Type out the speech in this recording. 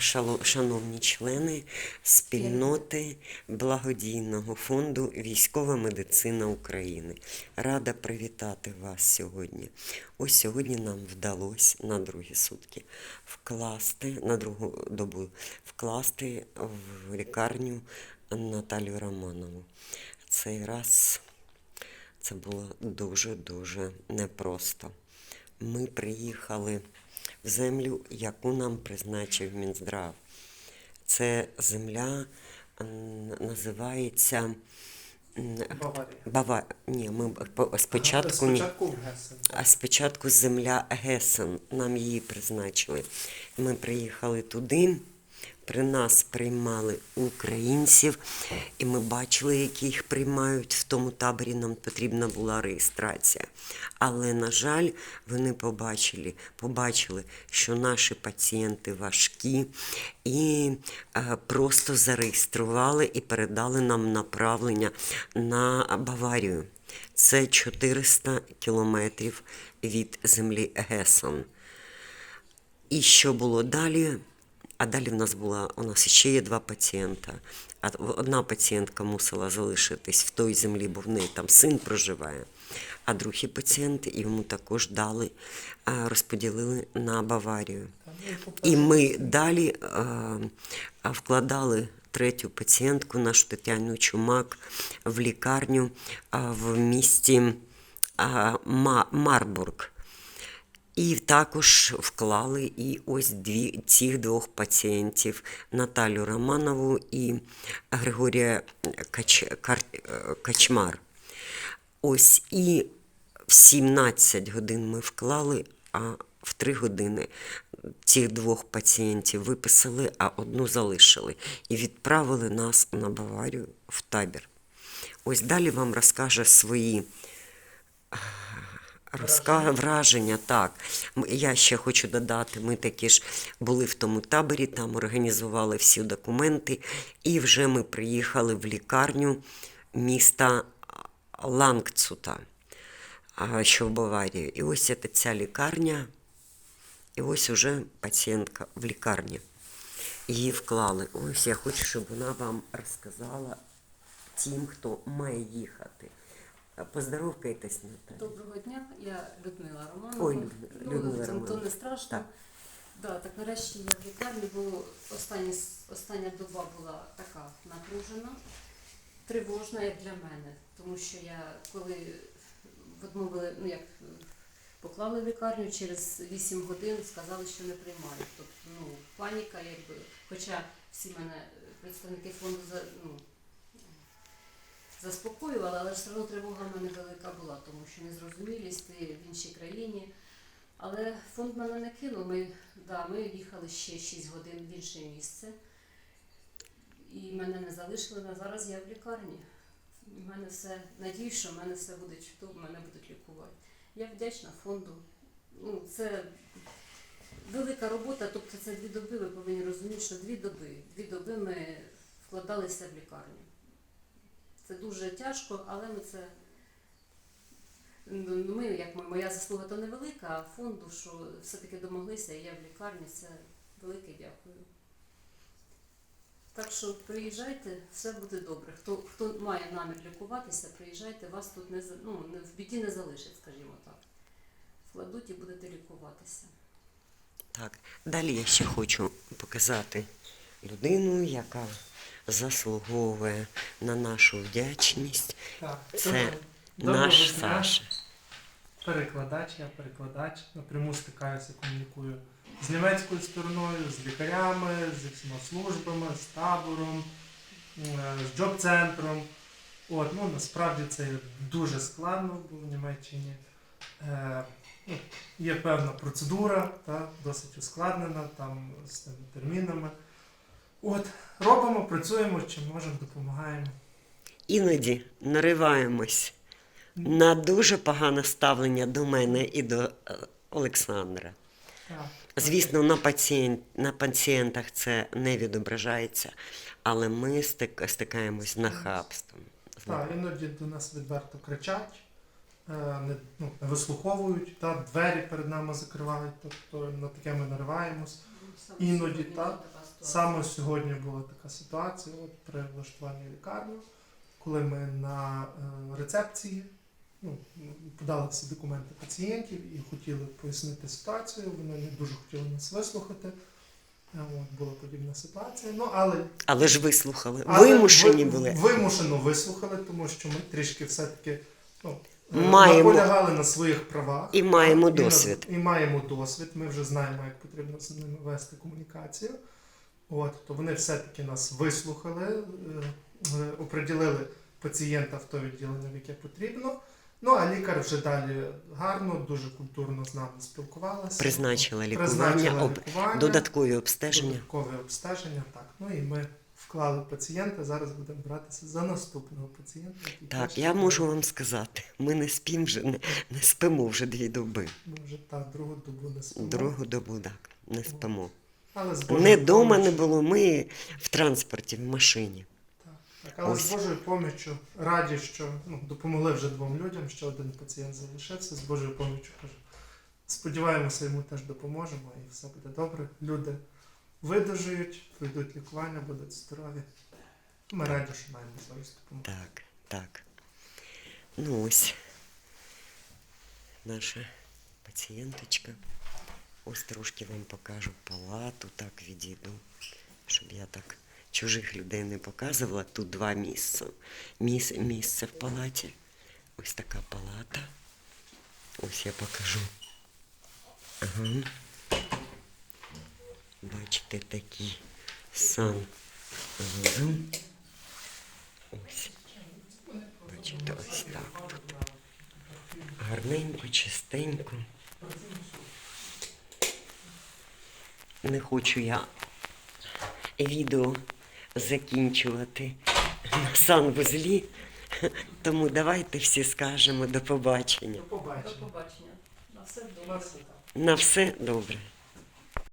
шановні члени спільноти благодійного фонду Військова медицина України. Рада привітати вас сьогодні. Ось сьогодні нам вдалося на другі сутки вкласти на другу добу вкласти в лікарню Наталію Романову. Цей раз це було дуже-дуже непросто. Ми приїхали в землю, яку нам призначив Мінздрав. Це земля називається Баварія. Бава. Ні, ми по- спочатку. Спочатку. А спочатку земля Гесен, нам її призначили. Ми приїхали туди, при нас приймали українців, і ми бачили, які їх приймають. В тому таборі нам потрібна була реєстрація. Але, на жаль, вони побачили, побачили що наші пацієнти важкі і е, просто зареєстрували і передали нам направлення на Баварію. Це 400 кілометрів від землі Гесон. І що було далі? А далі в нас була у нас ще є два пацієнта. Одна пацієнтка мусила залишитись в той землі, бо в неї там син проживає. А другий пацієнт йому також дали, розподілили на Баварію. І ми далі вкладали третю пацієнтку, нашу Тетяну Чумак, в лікарню в місті Марбург. І також вклали і ось дві, цих двох пацієнтів Наталю Романову і Григорія Кач, Качмар. Ось і в 17 годин ми вклали, а в 3 години цих двох пацієнтів виписали, а одну залишили. І відправили нас на Баварію в табір. Ось далі вам розкаже свої Розка... враження, так. Я ще хочу додати, ми таки ж були в тому таборі, там організували всі документи, і вже ми приїхали в лікарню міста Лангцута, що в Баварії. І ось це ця лікарня, і ось уже пацієнтка в лікарні. Її вклали. Ось я хочу, щоб вона вам розказала тим, хто має їхати. Поздоровкайтесь. Доброго дня, я Людмила Романова. Ой, ну, Людмила це то не страшно. Так. Да, так нарешті я в лікарні, бо останні, остання доба була така напружена, тривожна, як для мене. Тому що я коли відмовили, ну як поклали в лікарню, через 8 годин сказали, що не приймають. Тобто, ну, паніка, якби, хоча всі мене представники фонду за, ну, заспокоювали, але все одно тривога в мене велика була, тому що незрозумілість ти в іншій країні. Але фонд мене не кинув. Ми, да, ми їхали ще 6 годин в інше місце. І мене не залишили. На зараз я в лікарні. У мене все, надію, що в мене все буде чудово, мене будуть лікувати. Я вдячна фонду. Ну, це велика робота, тобто це дві доби, ви повинні розуміти, що дві доби. Дві доби ми вкладалися в лікарню. Це дуже тяжко, але ми це. ну, Ми, як моя заслуга то невелика, а фонду, що все-таки домоглися, і я в лікарні, це велике дякую. Так що приїжджайте, все буде добре. Хто, хто має намір лікуватися, приїжджайте, вас тут не, ну, в біді не залишать, скажімо так. Вкладуть і будете лікуватися. Так, далі я ще хочу показати людину, яка заслуговує на нашу вдячність. Так, Це доброго- доброго Наш дня. Саша. Перекладач, я перекладач, напряму стикаюся, комунікую з німецькою стороною, з лікарями, з всіма службами, з табором, е, з джоб-центром. От, ну, насправді це дуже складно бо в Німеччині. Е, ну, є певна процедура, та, досить ускладнена там, з тими термінами. От, робимо, працюємо, чим можемо, допомагаємо. Іноді нариваємось на дуже погане ставлення до мене і до е, Олександра. Так. Звісно, на, пацієнт, на пацієнтах це не відображається, але ми стик, стикаємось з нахабством. Так, іноді до нас відверто кричать, е, не, ну, не вислуховують, та, двері перед нами закривають, тобто на таке ми нариваємось. Іноді так. Саме сьогодні була така ситуація от, при влаштуванні лікарні, коли ми на е, рецепції ну, подали всі документи пацієнтів і хотіли пояснити ситуацію. Вони не дуже хотіли нас вислухати. Е, От, була подібна ситуація. Ну, але Але ж вислухали. але Вимушені ви- були. Вимушено вислухали, тому що ми трішки все-таки ну, Маємо. наполягали на своїх правах. І маємо І досвід. І, маємо досвід. Ми вже знаємо, як потрібно з ними вести комунікацію. От, то вони все-таки нас вислухали, е, е, оприділили пацієнта в то відділення, в яке потрібно. Ну, а лікар вже далі гарно, дуже культурно з нами спілкувалася. Призначила лікування, Призначила об... додаткові обстеження. Додаткове обстеження, так. Ну і ми вклали пацієнта. Зараз будемо братися за наступного пацієнта. який Так, теж я можу вам сказати, ми не спимо вже, не, не спимо вже дві доби. Ми вже та другу добу не спимо. Другу добу, так, не спимо. Але з Божою Не вдома не поміччю- було, ми в транспорті, в машині. Так, так, але Ось. з Божою поміччю раді, що ну, допомогли вже двом людям, ще один пацієнт залишився. З Божою поміччю кажу. Сподіваємося, йому теж допоможемо і все буде добре. Люди видужують, пройдуть лікування, будуть здорові. Ми раді, що маємо можливість допомогти. Так, так. Ну ось наша пацієнточка. Ось трошки вам покажу палату, так відійду, щоб я так чужих людей не показувала. Тут два місця. Міс, місце в палаті. Ось така палата. Ось я покажу. Ага. Бачите, такий сан. Ось. Бачите, ось так тут. Гарненько, чистенько. Не хочу я відео закінчувати на санвузлі, тому давайте всі скажемо до побачення. До побачення. На все добре. На все добре.